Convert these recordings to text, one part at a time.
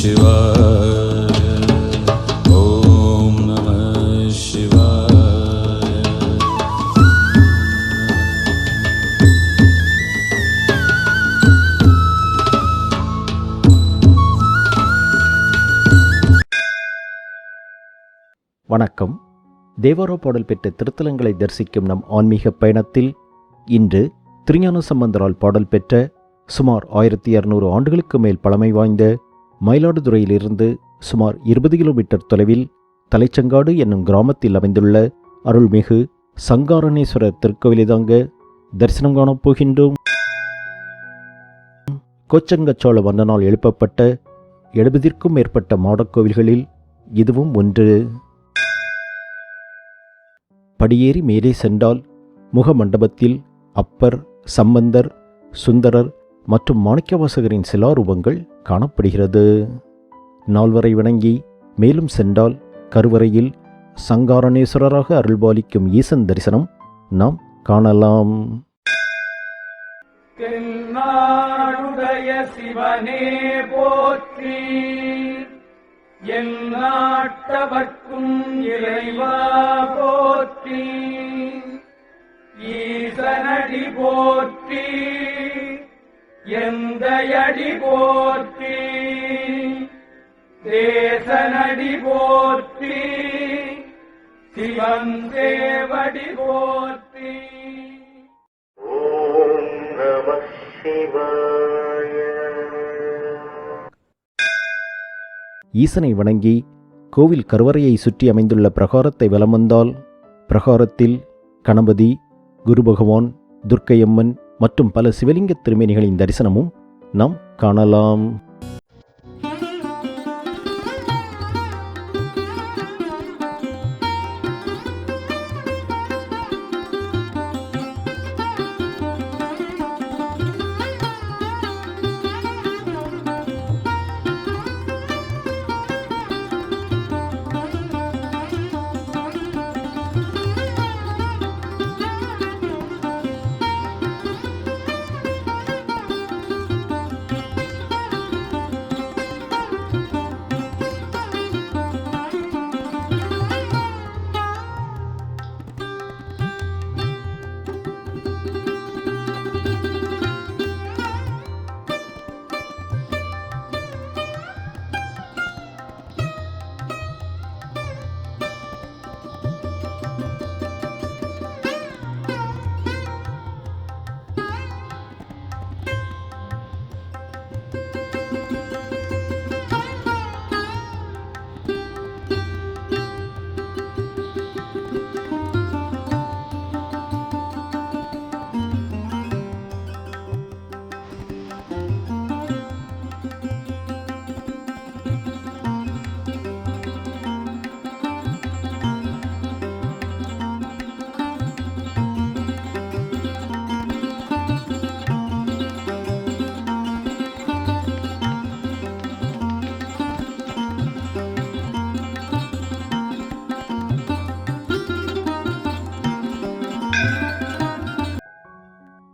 சிவாய ஓம் நம சிவாய வணக்கம். தேவாரோ பாடல் பெற்ற திருத்தலங்களை தரிசிக்கும் நம் ஆன்மீக பயணத்தில் இன்று திருஞான சம்பந்தரால் பாடல் பெற்ற சுமார் ஆயிரத்தி இரநூறு ஆண்டுகளுக்கு மேல் பழமை வாய்ந்த மயிலாடுதுறையிலிருந்து சுமார் இருபது கிலோமீட்டர் தொலைவில் தலைச்சங்காடு என்னும் கிராமத்தில் அமைந்துள்ள அருள்மிகு சங்காரணேஸ்வரர் திருக்கோவிலைதாங்க தரிசனம் காணப் போகின்றோம். கோச்சங்கச்சோழ மன்னனால் எழுப்பப்பட்ட எழுபதிற்கும் மேற்பட்ட மாடக்கோவில்களில் இதுவும் ஒன்று. படியேறி மேலே சென்றால் முகமண்டபத்தில் அப்பர் சம்பந்தர் சுந்தரர் மற்றும் மாணிக்கவாசகரின் சிலாரூபங்கள் காணப்படுகிறது. நால்வரை வணங்கி மேலும் சென்றால் கருவறையில் சங்காரணேஸ்வரராக அருள்பாலிக்கும் ஈசன் தரிசனம் நாம் காணலாம். தென்னாடுடைய சிவனே போற்றி இறைவா போற்றி ஈசனடி போற்றி. எந்தையடி போற்றி தேசனடி போற்றி சிவன் தேவடி போற்றி. ஈசனை வணங்கி கோவில் கருவறையை சுற்றி அமைந்துள்ள பிரகாரத்தை வலம் வந்தால் பிரகாரத்தில் கணபதி குரு பகவான் துர்க்கையம்மன் மற்றும் பல சிவலிங்க திருமேனிகளின் தரிசனமும் நாம் காணலாம்.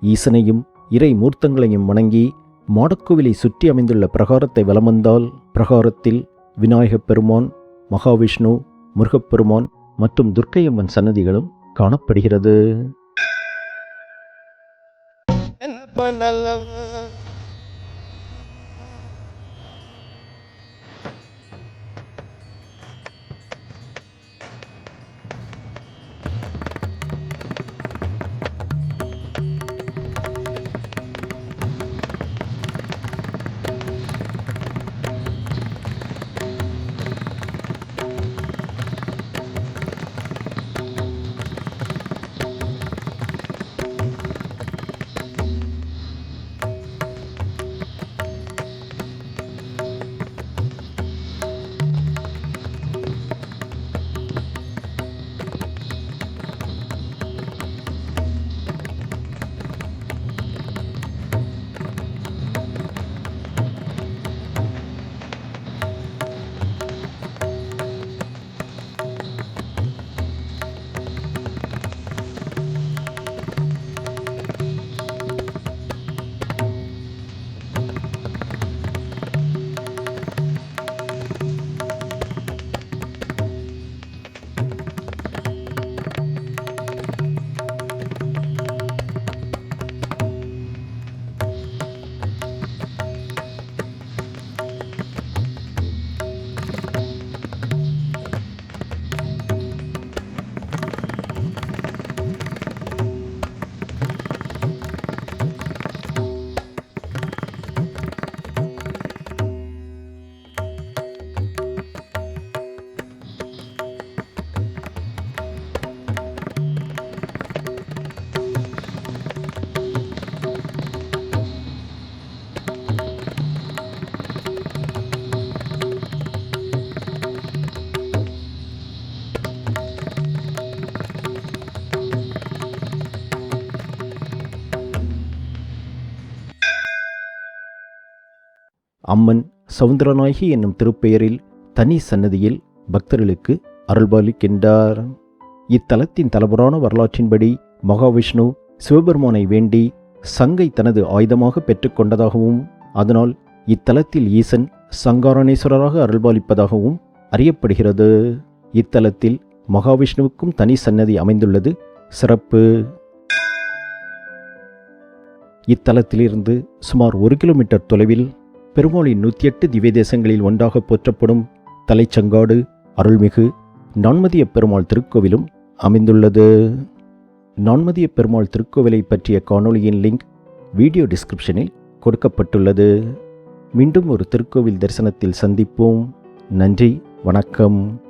ஈசனையும் இறை மூர்த்தங்களையும் வணங்கி மாடக்கோவிலை சுற்றி அமைந்துள்ள பிரகாரத்தை வலம் வந்தால் பிரகாரத்தில் விநாயகப் பெருமான் மகாவிஷ்ணு முருகப்பெருமான் மற்றும் துர்க்கையம்மன் சன்னதிகளும் காணப்படுகிறது. அம்மன் சவுந்தரநாயகி என்னும் திருப்பெயரில் தனி சன்னதியில் பக்தர்களுக்கு அருள்பாலிக்கின்றார் இத்தலத்தின் தலபுராண வரலாற்றின்படி மகாவிஷ்ணு சிவபெருமானை வேண்டி சங்கை தனது ஆயுதமாக பெற்றுக்கொண்டதாகவும் அதனால் இத்தலத்தில் ஈசன் சங்காரணேஸ்வரராக அருள்பாலிப்பதாகவும் அறியப்படுகிறது. இத்தலத்தில் மகாவிஷ்ணுவுக்கும் தனி சன்னதி அமைந்துள்ளது. சிறப்பு. இத்தலத்திலிருந்து சுமார் ஒரு கிலோமீட்டர் தொலைவில் பெருமாளின் நூற்றி எட்டு திவ்ய தேசங்களில் ஒன்றாக போற்றப்படும் தலைச்சங்காடு அருள்மிகு நான்மதிய பெருமாள் திருக்கோவிலும் அமைந்துள்ளது. நான்மதிய பெருமாள் திருக்கோவிலை பற்றிய காணொளியின் லிங்க் வீடியோ டிஸ்கிரிப்ஷனில் கொடுக்கப்பட்டுள்ளது. மீண்டும் ஒரு திருக்கோவில் தரிசனத்தில் சந்திப்போம். நன்றி வணக்கம்.